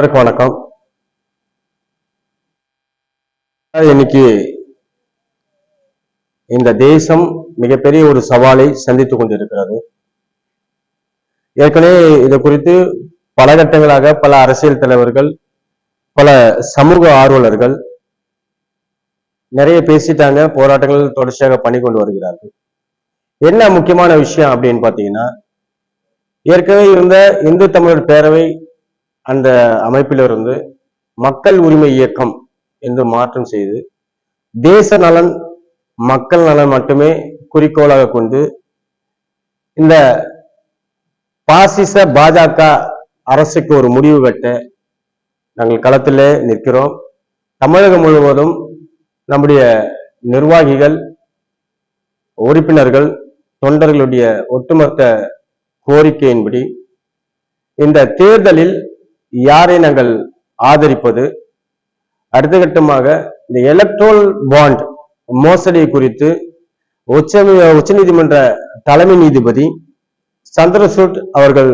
அனைவருக்கும் வணக்கம். இன்னைக்கு இந்த தேசம் மிகப்பெரிய ஒரு சவாலை சந்தித்துக் கொண்டிருக்கிறது. ஏற்கனவே இது குறித்து பல கட்டங்களாக பல அரசியல் தலைவர்கள் பல சமூக ஆர்வலர்கள் நிறைய பேசிட்டாங்க போராட்டங்கள் தொடர்ச்சியாக பண்ணி கொண்டு வருகிறார்கள். என்ன முக்கியமான விஷயம் அப்படின்னு பாத்தீங்கன்னா ஏற்கனவே இருந்த இந்து தமிழர் பேரவை அந்த அமைப்பிலிருந்து மக்கள் உரிமை இயக்கம் என்று மாற்றம் செய்து தேச நலன் மக்கள் நலன் மட்டுமே குறிக்கோளாக கொண்டு இந்த பாசிச பாஜக அரசுக்கு ஒரு முடிவு கட்ட நாங்கள் களத்திலே நிற்கிறோம். தமிழகம் முழுவதும் நம்முடைய நிர்வாகிகள் உறுப்பினர்கள் தொண்டர்களுடைய ஒட்டுமொத்த கோரிக்கையின்படி இந்த தேர்தலில் யாரை நாங்கள் ஆதரிப்பது? அடுத்த கட்டமாக இந்த எலக்ட்ரோல் பாண்ட் மோசடி குறித்து உச்ச உச்சநீதிமன்ற தலைமை நீதிபதி சந்திரசூட் அவர்கள்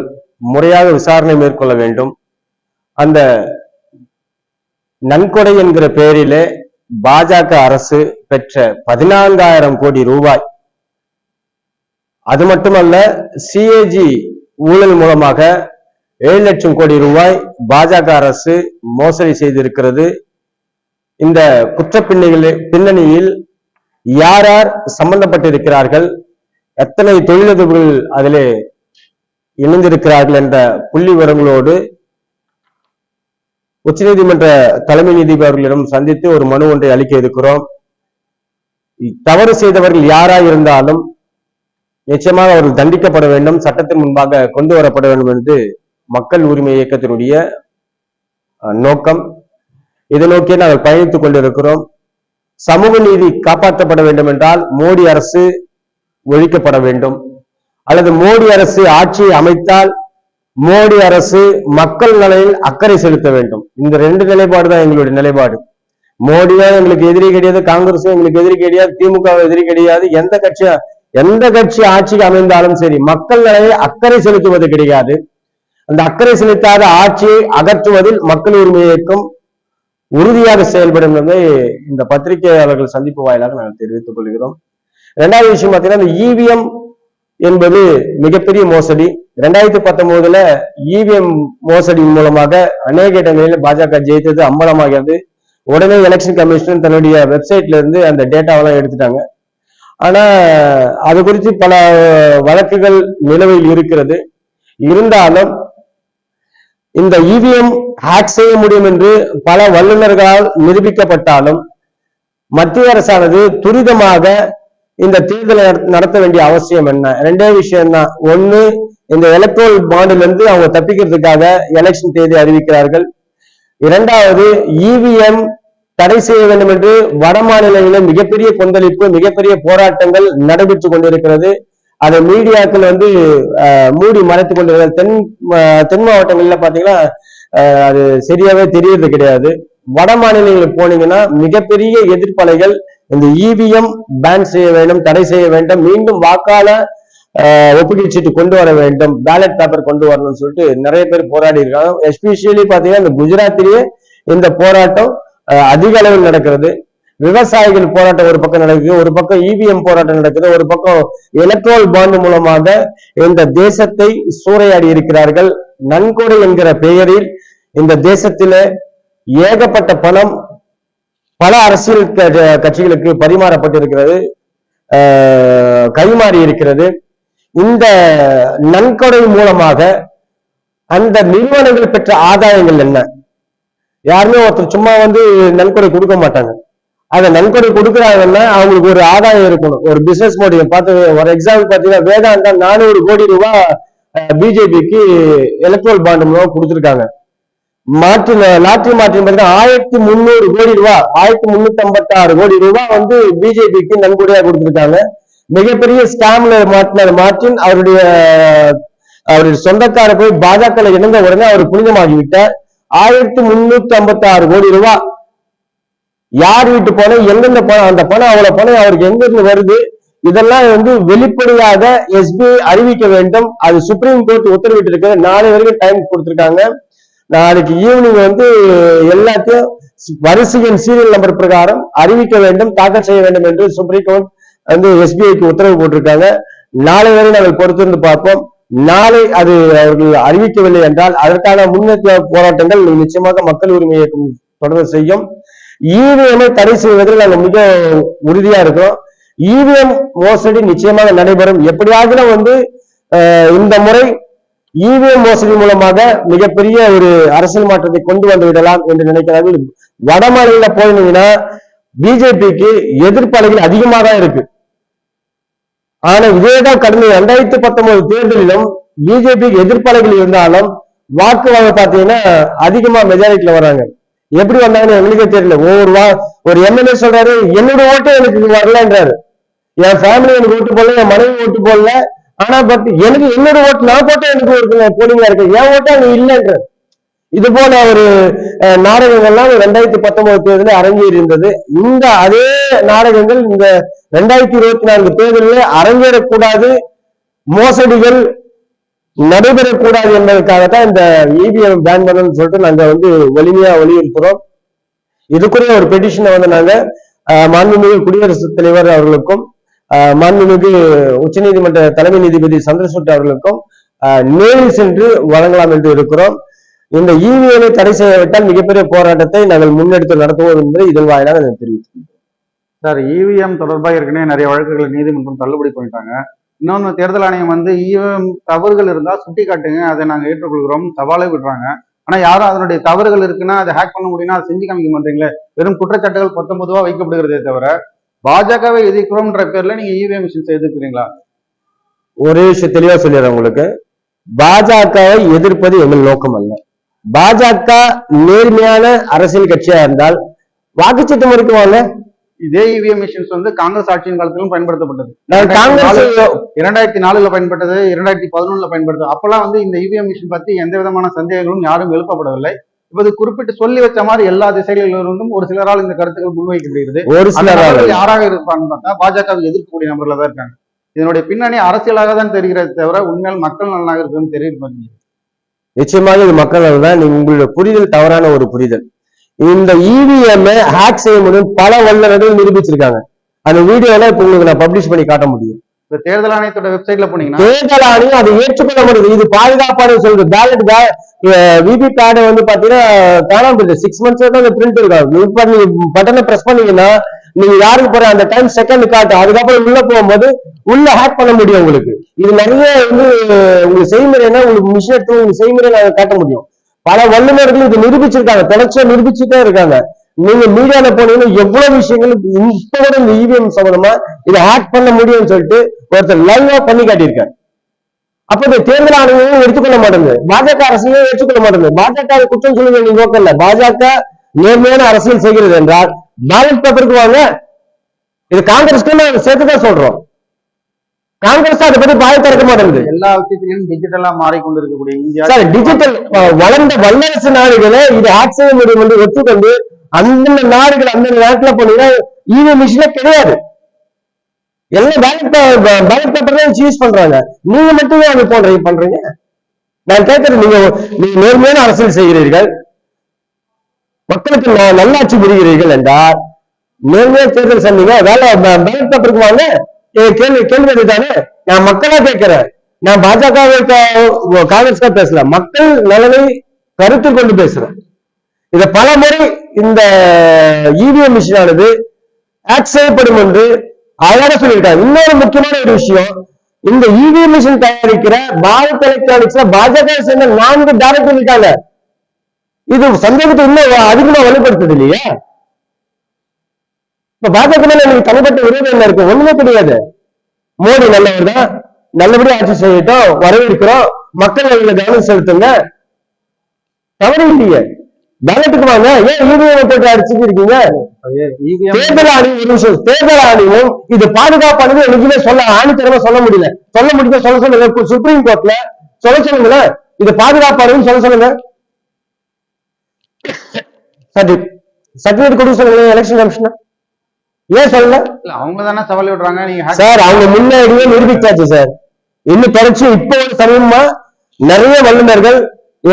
முறையாக விசாரணை மேற்கொள்ள வேண்டும். அந்த நன்கொடை என்கிற பெயரிலே பாஜக அரசு பெற்ற பதினான்காயிரம் கோடி ரூபாய். அது மட்டுமல்ல சிஏஜி ஊழல் மூலமாக ஏழு லட்சம் கோடி ரூபாய் பாஜக அரசு மோசடி செய்திருக்கிறது. இந்த குற்ற பின்னணியில் யார் யார் சம்பந்தப்பட்டிருக்கிறார்கள்? எத்தனை தொழிலதிபர்கள் அதிலே இணைந்திருக்கிறார்கள் என்ற புள்ளி விவரங்களோடு உச்சநீதிமன்ற தலைமை நீதிபதி அவர்களிடம் சந்தித்து ஒரு மனு ஒன்றை அளிக்க இருக்கிறோம். தவறு செய்தவர்கள் யாரா இருந்தாலும் நிச்சயமாக அவர்கள் தண்டிக்கப்பட வேண்டும் சட்டத்தின் முன்பாக கொண்டு வரப்பட வேண்டும் என்று மக்கள் உரிமை இயக்கத்தினுடைய நோக்கம். இதை நோக்கி நாங்கள் பயணித்துக் கொண்டிருக்கிறோம். சமூக நீதி காப்பாற்றப்பட வேண்டும் என்றால் மோடி அரசு ஒழிக்கப்பட வேண்டும். அல்லது மோடி அரசு ஆட்சியை அமைத்தால் மோடி அரசு மக்கள் நலனில் அக்கறை செலுத்த வேண்டும். இந்த ரெண்டு நிலைப்பாடு தான் எங்களுடைய நிலைப்பாடு. மோடியா எங்களுக்கு எதிரி கிடையாது காங்கிரஸும் எங்களுக்கு எதிரி கிடையாது திமுக எதிரி கிடையாது எந்த கட்சியா எந்த கட்சி ஆட்சிக்கு அமைந்தாலும் சரி மக்கள் நலனில் அக்கறை செலுத்துவது கிடையாது. அந்த அக்கறை செலுத்தாத ஆட்சியை அகற்றுவதில் மக்கள் உரிமை இயக்கம் உறுதியாக செயல்படும் என்பதை இந்த பத்திரிகையாளர்கள் சந்திப்பு வாயிலாக நாங்கள் தெரிவித்துக் கொள்கிறோம். இரண்டாவது விஷயம் பார்த்தீங்கன்னா இந்த இவிஎம் என்பது மிகப்பெரிய மோசடி. ரெண்டாயிரத்தி பத்தொன்பதுல இவிஎம் மோசடி மூலமாக அநேக இடங்களில் பாஜக ஜெயித்தது அம்பலமாகிறது. உடனே எலெக்ஷன் கமிஷன் தன்னுடைய வெப்சைட்ல இருந்து அந்த டேட்டாவெல்லாம் எடுத்துட்டாங்க. ஆனா அது குறித்து பல வழக்குகள் நிலவில் இருக்கிறது. இருந்தாலும் இந்த இவிஎம் ஹேக் செய்ய முடியும் என்று பல வல்லுநர்களால் நிரூபிக்கப்பட்டாலும் மத்திய அரசானது துரிதமாக இந்த தேர்தலை நடத்த- நடத்த வேண்டிய அவசியம் என்ன? ரெண்டே விஷயம் தான் ஒண்ணு இந்த எலக்ட்ரல் பாண்டில் இருந்து அவங்க தப்பிக்கிறதுக்காக எலெக்ஷன் தேதி அறிவிக்கிறார்கள். இரண்டாவது இவிஎம் தடை செய்ய வேண்டும் என்று வட மாநிலங்களில் மிகப்பெரிய கொந்தளிப்பு மிகப்பெரிய போராட்டங்கள் நடைபெற்றுக் கொண்டிருக்கிறது. அதை மீடியாக்கள் வந்து மூடி மறைத்து கொண்டிருக்கிறது தென் தென் மாவட்டங்கள்ல பாத்தீங்கன்னா அது சரியாவே தெரியறது கிடையாது. வட மாநிலங்களுக்கு போனீங்கன்னா மிகப்பெரிய எதிர்ப்பலைகள் இந்த இவிஎம் பேன் செய்ய வேண்டும் தடை செய்ய வேண்டும் மீண்டும் வாக்காள ஒப்புகை சீட்டு கொண்டு வர வேண்டும் பேலட் பேப்பர் கொண்டு வரணும்னு சொல்லிட்டு நிறைய பேர் போராடி இருக்காங்க. எஸ்பெஷியலி பாத்தீங்கன்னா இந்த குஜராத்திலேயே இந்த போராட்டம் அதிக அளவில் நடக்கிறது. விவசாயிகள் போராட்டம் ஒரு பக்கம் நடக்குது ஒரு பக்கம் இவிஎம் போராட்டம் நடக்குது ஒரு பக்கம் எலக்ட்ரோல் பாண்ட் மூலமாக இந்த தேசத்தை சூறையாடி இருக்கிறார்கள். நன்கொடை என்கிற பெயரில் இந்த தேசத்திலே ஏகப்பட்ட பணம் பல அரசியல் கட்சிகளுக்கு பரிமாறப்பட்டிருக்கிறது. ஆஹ், கைமாறி இருக்கிறது. இந்த நன்கொடை மூலமாக அந்த நிறுவனங்கள் பெற்ற ஆதாயங்கள் என்ன? யாருமே ஒருத்தர் சும்மா வந்து நன்கொடை கொடுக்க மாட்டாங்க. அதை நன்கொடை கொடுக்குறாங்கன்னா அவங்களுக்கு ஒரு ஆதாயம் இருக்கணும். ஒரு பிசினஸ் மாடல் பார்த்து ஒரு எக்ஸாம்பிள் பார்த்தீங்கன்னா வேதாந்தா நானூறு கோடி ரூபாய் பிஜேபிக்கு எலக்ட்ரல் பாண்ட் மூலம் கொடுத்துருக்காங்க. மாற்று லாட்டரி மாற்றி பார்த்தீங்கன்னா ஆயிரத்தி முந்நூறு கோடி ரூபாய் ஆயிரத்தி முன்னூத்தி ஐம்பத்தி ஆறு கோடி ரூபாய் வந்து பிஜேபிக்கு நன்கொடையா கொடுத்துருக்காங்க. மிகப்பெரிய ஸ்கேம்ல மாற்றினார் மார்டின் அவருடைய அவருடைய சொந்தக்கார போய் பாஜக இணைந்த உடனே அவர் புனிதமாகிவிட்டார். ஆயிரத்தி முன்னூத்தி ஐம்பத்தி ஆறு கோடி ரூபாய் யார் வீட்டு பணம் எந்தெந்த பணம் அந்த பணம் அவ்வளவு பணம் அவருக்கு எங்கிருந்து வருது? இதெல்லாம் வந்து வெளிப்படையாக எஸ்பிஐ அறிவிக்க வேண்டும். அது சுப்ரீம் கோர்ட் உத்தரவிட்டு இருக்கு நாளை வரைக்கும் டைம் கொடுத்திருக்காங்க. நாளைக்கு ஈவினிங் வந்து எல்லாத்தையும் வரிசையின் சீரியல் நம்பர் பிரகாரம் அறிவிக்க வேண்டும் தாக்கல் செய்ய வேண்டும் என்று சுப்ரீம் கோர்ட் வந்து எஸ்பிஐக்கு உத்தரவு போட்டிருக்காங்க. நாளை வரை நாங்கள் பொறுத்திருந்து பார்ப்போம். நாளை அது அவர்கள் அறிவிக்கவில்லை என்றால் அதற்கான முன்னெச்சரிக்கை போராட்டங்கள் நிச்சயமாக மக்கள் உரிமை இயக்கம் தொடர்ந்து செய்யும். இவிஎம்ஐ தடை செய்வதில் நாங்கள் மிக உறுதியா இருக்கிறோம். இவிஎம் மோசடி நிச்சயமாக நடைபெறும். எப்படியாவது வந்து அஹ், இந்த முறை இவிஎம் மோசடி மூலமாக மிகப்பெரிய ஒரு அரசியல் மாற்றத்தை கொண்டு வந்து விடலாம் என்று நினைக்கிறார்கள். வட மாநில போயிருந்தீங்கன்னா பிஜேபிக்கு எதிர்ப்பாளர்கள் அதிகமாக தான் இருக்கு. ஆனா இதேதான் கடந்த இரண்டாயிரத்தி பத்தொன்பது தேர்தலிலும் பிஜேபிக்கு எதிர்ப்பாளர்கள் இருந்தாலும் வாக்கு வாங்க பாத்தீங்கன்னா அதிகமா மெஜாரிட்டியில வராங்க. எப்படி வந்தாங்கன்னு எங்களுக்கே தெரியல. ஒவ்வொரு வா ஒரு எம்எல்ஏ சொல்றாரு என்னோட ஓட்டு எனக்கு வரலன்றாரு. என் ஃபேமிலி எனக்கு ஓட்டு போடல என் மனைவி ஓட்டு போடல. ஆனா பட் எனக்கு என்னோட ஓட்டு நான் போட்டு எனக்கு ஒரு போலிங்கா இருக்கு. என் ஓட்டு அங்க இல்லைன்றாரு. இது போல ஒரு நாடகங்கள்லாம் ரெண்டாயிரத்தி பத்தொன்பது தேர்தலில் அரங்கேறி இருந்தது. இந்த அதே நாடகங்கள் இந்த ரெண்டாயிரத்தி இருபத்தி நான்கு தேர்தலில் அரங்கேறக்கூடாது. மோசடிகள் நடைபெறக்கூடாது என்பதற்காகத்தான் இந்த இவிஎம் பேன் பண்ணணும்னு சொல்லிட்டு நாங்க வந்து வலிமையா வலியுறுத்துறோம் இதுக்குரிய ஒரு பெட்டிஷனை வந்து நாங்க மாண்புமிகு குடியரசுத் தலைவர் அவர்களுக்கும் மாண்புமிகு உச்சநீதிமன்ற தலைமை நீதிபதி சந்திரசூட் அவர்களுக்கும் நேரில் சென்று வழங்கலாம் என்று இருக்கிறோம். இந்த இவிஎம்ஐ தடை செய்யவிட்டால் மிகப்பெரிய போராட்டத்தை நாங்கள் முன்னெடுத்து நடத்துவோம் என்பதை இதன் வாயிலாக நான் சார் இவிஎம் தொடர்பாக ஏற்கனவே நிறைய வழக்குகளை நீதிமன்றம் தள்ளுபடி பண்ணிட்டாங்க. இன்னொன்று தேர்தல் ஆணையம் வந்து இவிஎம் தவறுகள் இருந்தால் சுட்டி காட்டுங்க அதை நாங்கள் ஏற்றுக்கொள்கிறோம். சவாலே விடுறாங்க. ஆனால் யாரும் அதனுடைய தவறுகள் இருக்குன்னா அதை ஹேக் பண்ண முடியும்னா அதை செஞ்சு காமிக்க மாட்டீங்களே? வெறும் குற்றச்சாட்டுகள் பத்தொன்பதுவா வைக்கப்படுகிறதே தவிர பாஜகவை எதிர்க்கிறோம்ன்ற பேர்ல நீங்க இவிஎம் மிஷின்ஸ் எதிர்க்கிறீங்களா? ஒரே விஷயம் தெளிவா சொல்லிடுறேன் உங்களுக்கு. பாஜகவை எதிர்ப்பது எங்கள் நோக்கம் அல்ல. பாஜக நேர்மையான அரசியல் கட்சியா இருந்தால் வாக்குச்சீட்டு முறைக்கு வாங்க இவிஎம் மிஷின்ஸ் வந்து காங்கிரஸ் ஆட்சியின் காலத்திலும் பயன்படுத்தப்பட்டது. இரண்டாயிரத்தி நாலுல பயன்பட்டது இரண்டாயிரத்தி பதினொன்னுல பயன்படுத்தது. அப்பெல்லாம் வந்து இந்த இவிஎம் மிஷின் பத்தி எந்த விதமான சந்தேகங்களும் யாரும் எழுப்பப்படவில்லை. இப்ப இது குறிப்பிட்டு சொல்லி வச்ச மாதிரி எல்லா திசைகளிலிருந்தும் ஒரு சிலரால் இந்த கருத்துக்கள் முன்வைக்கப்படுகிறது. ஒரு சிலர் யாராக இருப்பாங்கன்னு பார்த்தா பாஜகவை எதிர்க்கக்கூடிய நபர்களா தான் இருக்காங்க. இதனுடைய பின்னணி அரசியலாக தான் தெரிகிறதே தவிர உண்மையால் மக்கள் நலனாக இருக்குன்னு தெரிய மாட்டேங்குது நிச்சயமாக இது மக்கள் தான். உங்களுடைய புரிதல் தவறான ஒரு புரிதல். இந்த இவிஎம் ஹேக் செய்ய முடியும் பல வல்லுநர்கள் நிரூபிச்சிருக்காங்க. அந்த வீடியோல இப்ப உங்களுக்கு நான் பப்ளிஷ் பண்ணி காட்ட முடியும். தேர்தல் ஆணையத்தோட வெப்சைட்ல போனீங்கன்னா தேர்தல் ஆணையம் அதை ஏற்றுக்கொள்ள முடியுது. இது பாதுகாப்பான சொல்றது. பேலட் விபி பேடு வந்து பாத்தீங்கன்னா காணாம போயிடுது. சிக்ஸ் மந்த்ஸ் அந்த பிரிண்ட் இருக்கும் இப்ப நீங்க பட்டனை பிரஸ் பண்ணீங்கன்னா நீங்க யாருக்கு போற அந்த டைம் செகண்ட் காட்டு அதுக்கப்புறம் உள்ள போகும்போது உள்ள ஹேக் பண்ண முடியும் உங்களுக்கு. இது நிறைய வந்து உங்களுக்கு செய்முறைனா உங்களுக்கு மிஷின் எடுத்து உங்களுக்கு செய்முறை நாங்க காட்ட முடியும். பல வல்லுநர்கள் இது நிரூபிச்சிருக்காங்க தொடர்ச்சியா நிரூபிச்சுட்டே இருக்காங்க. நீங்க மீடியால போனீங்கன்னா எவ்வளவு விஷயங்கள் இப்ப கூட இந்த இவிஎம் சம்பந்தமா இதை ஹேக் பண்ண முடியும்னு சொல்லிட்டு ஒருத்தர் லைவா பண்ணி காட்டியிருக்காரு. அப்ப இந்த தேர்தல் ஆணையம் எடுத்துக்கொள்ள மாட்டேங்குது. பாஜக அரசையும் ஏற்றுக்கொள்ள மாட்டேங்குது. பாஜக குற்றம் சொல்ல வேண்டிய நோக்கம் இல்ல. பாஜக நேர்மையான அரசியல் செய்கிறது என்றால் பேலட் பேப்பருக்கு வாங்க. இது காங்கிரஸ்க்கு நான் சேர்த்துதான் சொல்றோம். காங்கிரஸ் அதை பத்தி பாய திறக்க மாட்டேங்குது. எல்லா விஷயத்திலும் டிஜிட்டலா மாறிக்கொண்டிருக்கக்கூடிய இந்தியா சார் டிஜிட்டல் வளர்ந்த வல்லரசு நாடுகளை இது செய்ய முடியும் என்று ஒத்துக்கொண்டு அந்தந்த நாடுகள் அந்தந்த நாட்டுல போனீங்கன்னா இவி மிஷினே கிடையாது. எல்லாம் பேலட் பேலட் பேப்பர் தான் யூஸ் பண்றாங்க. நீங்க மட்டுமே அது போடுறீங்க பண்றீங்க? நான் கேட்கறது நீங்க நீங்க நேர்மையான அரசியல் செய்கிறீர்கள். மக்களுக்கு நல்லாட்சி புரிகிறீர்கள் என்றால் நேர்மையா தேர்தல் சொன்னீங்க வேலை பேலட் பேப்பருக்கு வாங்க கேள்வி கேள்வி இதுதானே? நான் மக்களா கேட்கிறேன். நான் பாஜக காங்கிரஸ் பேசல மக்கள் நலனை கருத்தில் கொண்டு பேசுறேன். இத பல முறை இந்த இவிஎம் மிஷின் ஆனது ஆக்ட் செய்யப்படும் என்று அழகாக சொல்லியிருக்காங்க. இன்னொரு முக்கியமான ஒரு விஷயம் இந்த இவிஎம் மிஷின் தயாரிக்கிற பாரத் எலக்ட்ரானிக்ஸ்ல பாஜக சேர்ந்த நான்கு டேரக்டர் இருக்காங்க. இது சந்தேகத்தை இன்னும் அதிகமா வலுப்படுத்துது இல்லையா? இப்ப பாஜக மேல எனக்கு தனிப்பட்ட விரோதம் என்ன இருக்கு. ஒண்ணுமே கிடையாது. மோடி நல்லவர் தான். நல்லபடியா ஆட்சி செய்யட்டும். வரவேற்கிறோம். மக்கள் நலன்ல கவனம் செலுத்துங்க. தவறு இல்லையே. பேலட்டுக்கு வாங்க. ஏன் இவிஎம் போட்டு அடிச்சுட்டு இருக்கீங்க? தேர்தல் ஆணையம் ஒரு நிமிஷம். தேர்தல் ஆணையம் இது பாதுகாப்பானது எனக்குமே சொல்ல ஆணித்தரமா சொல்ல முடியல. சொல்ல முடியுதா சொல்ல சொல்லுங்க. சுப்ரீம் கோர்ட்ல சொல்ல சொல்லுங்களேன் இது பாதுகாப்பானதுன்னு சொல்ல சொல்லுங்க. சர்டிஃபிகேட் கொடுக்க சொல்லுங்க எலெக்ஷன் கமிஷனர் ஏன் சொல்லல? அவங்க தானே சவால் விடுறாங்க நீங்க சார் அவங்க முன்னாடியே நிரூபிச்சாச்சு சார். இன்னும் தொடர்ச்சி இப்போ சமயமா நிறைய வல்லுநர்கள்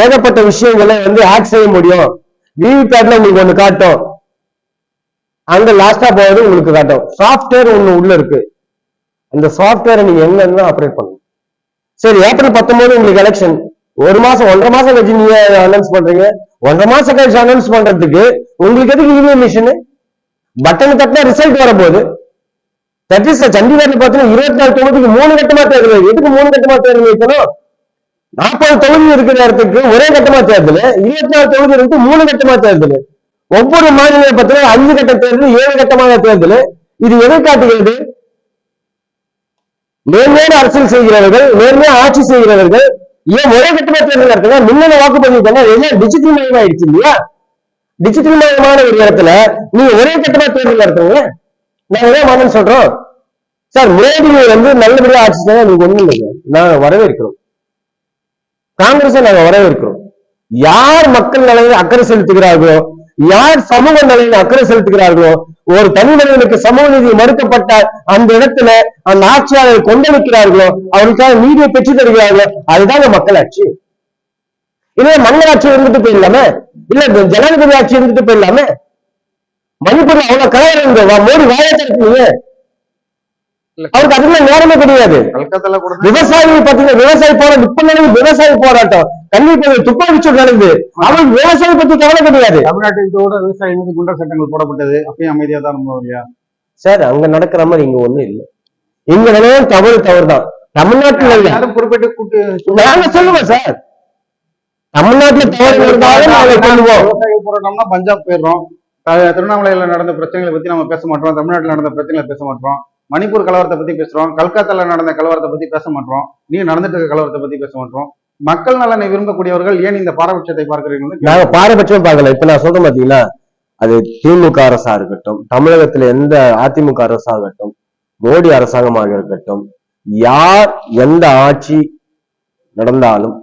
ஏகப்பட்ட விஷயங்களை வந்து ஹேக் செய்ய முடியும். விவிபேட்ல உங்களுக்கு ஒண்ணு காட்டும். அங்க லாஸ்டா போவது உங்களுக்கு காட்டும். சாஃப்ட்வேர் ஒண்ணு உள்ள இருக்கு. அந்த சாஃப்ட்வேரை நீங்க எங்க இருந்தா ஆப்ரேட் பண்ணணும்? சரி ஏப்ரல் பத்தொன்பது உங்களுக்கு எலெக்ஷன் ஒரு மாசம் ஒன்றரை மாசம் கழிச்சு நீங்க அனௌன்ஸ் பண்றீங்க. ஒன்றரை மாசம் கழிச்சு அனௌன்ஸ் பண்றதுக்கு உங்களுக்கு எதுக்கு இவிஎம் மிஷின் பட்டன் தட்டினா ரிசல்ட் வரப்போகுது. தட் இஸ் சண்டிகார்ல பாத்தீங்கன்னா இருபத்தி நாலு தொகுதிக்கு மூணு கட்டமா தேர்தல் எதுக்கு மூணு கட்டமா தேர்தல் வைக்கணும் நாற்பது தொகுதி இருக்கிற இடத்துக்கு ஒரே கட்டமா தேர்தல் இருபத்தி நாலு தொகுதி இருக்கு மூணு கட்டமா தேர்தல். ஒவ்வொரு மாநில பார்த்தீங்கன்னா அஞ்சு கட்ட தேர்தல் ஏழு கட்டமான தேர்தல். இது எதை காட்டுகிறது? நேர்மையான அரசியல் செய்கிறவர்கள் நேர்மையா ஆட்சி செய்கிறவர்கள் ஏன் ஒரே கட்டமா தேர்தல் நடத்துங்க மின்னணு வாக்குப்பதிவு பண்ண டிஜிட்டல் மயம் ஆயிடுச்சு இல்லையா? டிஜிட்டல் மயமான ஒரு இடத்துல நீங்க ஒரே கட்டமா தேர்தல் நடத்துங்க நாங்க ஏன் வேணும்னு சொல்றோம். சார் மோடி வந்து நல்லபடியா ஆட்சி செய்ய நீங்க ஒண்ணும் இல்லைங்க. நாங்க வரவேற்கிறோம். காங்கிரஸை நாங்க வரவேற்கிறோம். யார் மக்கள் நலனில் அக்கறை செலுத்துகிறார்களோ யார் சமூக நலனில் அக்கறை செலுத்துகிறார்களோ ஒரு தனி மனிதனுக்கு சமூக நீதி மறுக்கப்பட்ட அந்த இடத்துல அந்த ஆட்சியாளர் கொந்தளிக்கிறார்களோ அவருக்காக நீதியை பெற்று தருகிறார்களோ அதுதாங்க மக்கள் ஆட்சி. இல்ல மன்னராட்சி இருந்துட்டு போயிடலாமே? இல்ல ஜனாதிபதி ஆட்சி இருந்துட்டு போயிடலாமே மணிப்பூர்ல அவ்வளவு இருந்தது. மோடி வாயை திறக்கீங்க. அவருக்கு அதுக்குள்ள நேரமே கிடையாது. விவசாயி பாத்தீங்கன்னா விவசாய போராட்டம் இப்ப நடக்குது விவசாய போராட்டம். கண்டிப்பா துப்பாக்கி சூடு நடக்குது அவருக்கு விவசாயம் பத்தி கவலை கிடையாது. தமிழ்நாட்டில் கூட விவசாயம் மீது குண்டர் சட்டங்கள் போடப்பட்டது. அப்பயும் அமைதியா தான் இருந்தோம் இல்லையா? சார் அங்க நடக்கிற மாதிரி இங்க ஒண்ணும் இல்ல. இங்க நிலையம் தவறு தவறு தான் தமிழ்நாட்டுல யாரும் குறிப்பிட்டு கூட்டு நாங்க சொல்லுவோம் சார். தமிழ்நாட்டுல இருந்தாலும் விவசாய போராட்டம்னா பஞ்சாப் போயிடுறோம். திருவண்ணாமலையில நடந்த பிரச்சனைகளை பத்தி நம்ம பேச மாட்டோம். தமிழ்நாட்டுல நடந்த பிரச்சனைகளை பேச மாட்டோம். மணிப்பூர் கலவரத்தை பத்தி பேசுறோம். கல்கத்தால நடந்த கலவரத்தை பத்தி பேச மாட்டோம். நீ நடந்துட்டு இருக்க கலவரத்தை பத்தி பேச மாட்டோம். மக்கள் நலனை விரும்பக்கூடியவர்கள் ஏன் இந்த பாரபட்சத்தை பார்க்கிறீர்கள் நாங்க பாரபட்சம் பார்க்கல. இப்ப நான் சொல்றேன் பாத்தீங்களா? அது திமுக அரசா இருக்கட்டும் தமிழகத்துல எந்த அதிமுக அரசாகட்டும் மோடி அரசாங்கமாக இருக்கட்டும் யார் எந்த ஆட்சி நடந்தாலும்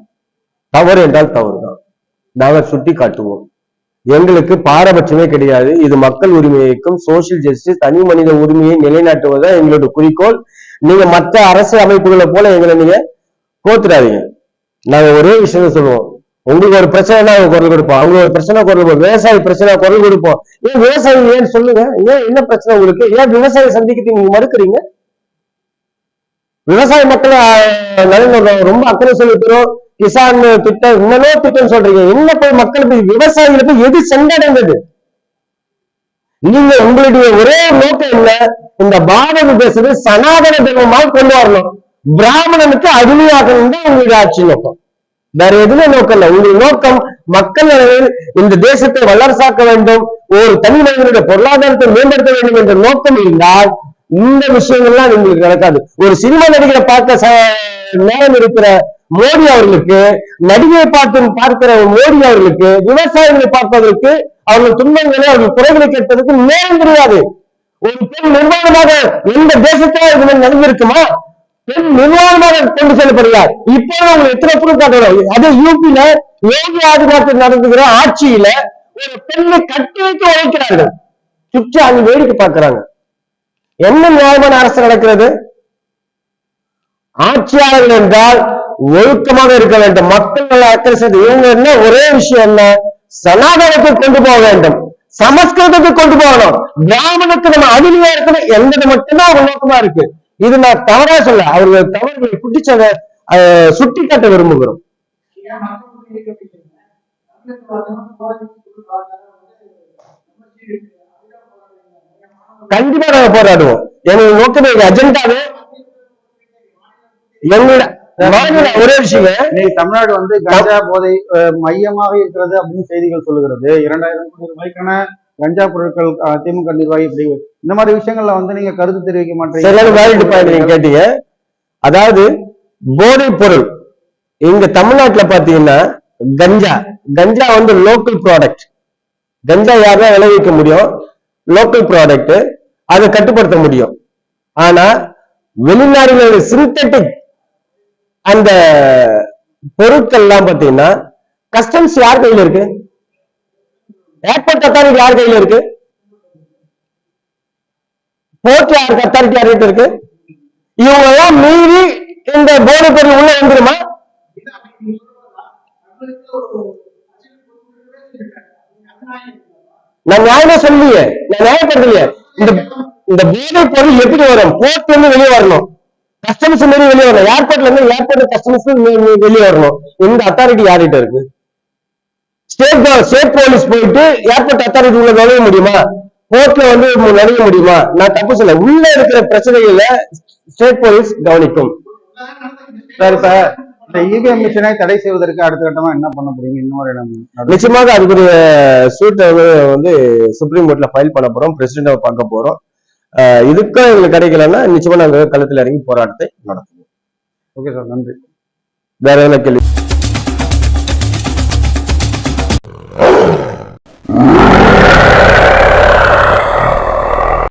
தவறு என்றால் தவறுதான். நாங்கள் சுட்டி காட்டுவோம். எங்களுக்கு பாரபட்சமே கிடையாது. இது மக்கள் உரிமைக்கும் சோசியல் ஜஸ்டிஸ் தனி மனித உரிமையை நிலைநாட்டுவதுதான் எங்களோட குறிக்கோள். நீங்க மற்ற அரசு அமைப்புகளை போல எங்களை நீங்க கோத்துறாதீங்க. நாங்க ஒரே விஷயம் சொல்லுவோம். உங்களுக்கு ஒரு பிரச்சனைனா அவங்க குரல் கொடுப்போம். அவங்க ஒரு பிரச்சனை குரல் கொடுப்போம். விவசாய பிரச்சனை குரல் கொடுப்போம். ஏன் விவசாயி ஏன் சொல்லுங்க? ஏன் என்ன பிரச்சனை உங்களுக்கு? ஏன் விவசாய சந்திக்கிட்டு நீங்க மறுக்கிறீங்க? விவசாய மக்களை நலன் ரொம்ப அக்கறை செலுத்துறோம். கிசான் திட்டம் இன்னமே திட்டம் சொல்றீங்க. என்ன போய் மக்களுக்கு விவசாயிகளுக்கு எது சென்றடைந்தது? நீங்க உங்களுடைய ஒரே நோக்கம் என்ன? இந்த பாரத தேசத்தை சனாதன தர்மமாக கொண்டு வரணும். பிராமணனுக்கு அடிமையாகணும் தான் உங்களுடைய ஆட்சி நோக்கம். வேற எதுவுமே நோக்கம் இல்லை. உங்களுடைய நோக்கம் மக்கள் இந்த தேசத்தை வளர்ச்சாக்க வேண்டும். ஒரு தனி மனிதனுடைய பொருளாதாரத்தை மேம்படுத்த வேண்டும் என்ற நோக்கம் இருந்தால் இந்த விஷயங்கள்லாம் உங்களுக்கு நடக்காது. ஒரு சினிமா நடிகரை பார்க்க ச- நேரம் இருக்கிற மோடி அவர்களுக்கு நடிகை பார்த்து பார்க்கிற மோடி அவர்களுக்கு விவசாயிகளை பார்ப்பதற்கு அவர்கள் துன்பங்களை அவர்கள் குறைகளை கேட்பதற்கு நேரம் கிடையாது. ஒரு பெண் நிர்வாணமாக எந்த தேசத்தில் இது நடந்திருக்குமா பெண் நிர்வாணமாக கொண்டு செல்லப்படுகிறார். இப்போ அவங்க எத்தனை ப்ரூஃப் காட்டணும் அதே யூபியில யோகி ஆதிநாத்தில் நடந்துகிற ஆட்சியில ஒரு பெண்ணை கட்டி வைத்து உழைக்கிறார்கள் சுற்றி அங்க வேடிக்கை பார்க்கிறாங்க. என்ன நியாயமான அரசு நடக்கிறது? ஆட்சியாளர்கள் என்றால் ஒழுக்கமாக இருக்க வேண்டும். மக்கள் அக்கறை செய்து இவங்க என்ன ஒரே விஷயம் என்ன? சனாதனத்தை கொண்டு போக வேண்டும். சமஸ்கிருதத்தை கொண்டு போகணும். பிராமணத்துக்கு நம்ம அதிகமா இருக்கணும் என்பது மட்டும்தான் அவங்க நோக்கமா இருக்கு. இது நான் தவறா சொல்ல அவர்கள் தவறுகளை குட்டிச்சத சுட்டி காட்ட விரும்புகிறோம். கண்டிப்பா நாங்க போராடுவோம். எங்களுக்கு நோக்கமே எங்க அஜெண்டாவே. எங்களோட ஒரே விஷயம் இன்னைக்கு தமிழ்நாடு வந்து கஞ்சா போதை மையமாக இருக்கிறது அப்படின்னு செய்திகள் சொல்லுகிறது. இரண்டாயிரம் கோடி ரூபாய்க்கான கஞ்சா பொருட்கள் திமுக நிர்வாகி இப்படி இந்த மாதிரி விஷயங்கள்ல வந்து நீங்க கருத்து தெரிவிக்க மாட்டீங்க. கேட்டீங்க. அதாவது போதைப் பொருள் இங்க தமிழ்நாட்டுல பாத்தீங்கன்னா கஞ்சா கஞ்சா வந்து லோக்கல் ப்ராடக்ட் கஞ்சா யாருன்னா விளைவிக்க முடியும். லோக்கல் ப்ராடக்ட் அதை கட்டுப்படுத்த முடியும். ஆனா வெளிநாடுகளில் சிந்தட்டிக் அந்த பொருட்கள் எல்லாம் பாத்தீங்கன்னா கஸ்டம்ஸ் யார் கையில இருக்கு? ஏர்போர்ட் அத்தாரிட்டி யார் கையில இருக்கு? போர்ட் யாருக்கு அத்தாரிட்டி யார்கிட்ட இருக்கு? இவங்க எல்லாம் மீறி இந்த போர்டு பொருள் உள்ள வந்துருமா நான் நியாயமே சொல்லியே நான் நியாயப்படுத்தலையே. இந்த இந்த போதை பொருள் எப்படி வரும்? போர்ட்ல இருந்து வெளியே வரணும். கஸ்டமர்ஸ் மாரி வெளியே வரணும். ஏர்போர்ட்ல இருந்து ஏர்போர்ட் கஸ்டமர்ஸ் வெளியே வரணும். இந்த அத்தாரிட்டி யார்கிட்ட இருக்கு? ஸ்டேட் ஸ்டேட் போலீஸ் போயிட்டு ஏர்போர்ட் அத்தாரிட்டி உள்ள நுழைய முடியுமா? போர்ட்ல வந்து நுழைய முடியுமா? நான் தப்பு சொல்ல உள்ள இருக்கிற பிரச்சனைகளை ஸ்டேட் போலீஸ் கவனிக்கும். சார் இப்ப இந்த இவிஎம் மிஷினை தடை செய்வதற்கு அடுத்த கட்டமா என்ன பண்ண போறீங்க? இன்னொரு இடம் நிச்சயமாக அதுக்கு ஒரு சூட் வந்து சுப்ரீம் கோர்ட்ல ஃபைல் பண்ண போறோம். பிரசிடென்ட பார்க்க போறோம். இதுக்கும் எங்களுக்கு கிடைக்கலன்னா நிச்சயமா நாங்க களத்தில் இறங்கி போராட்டத்தை நடத்துவோம். ஓகே சார் நன்றி. வேற எதனா கேள்வி?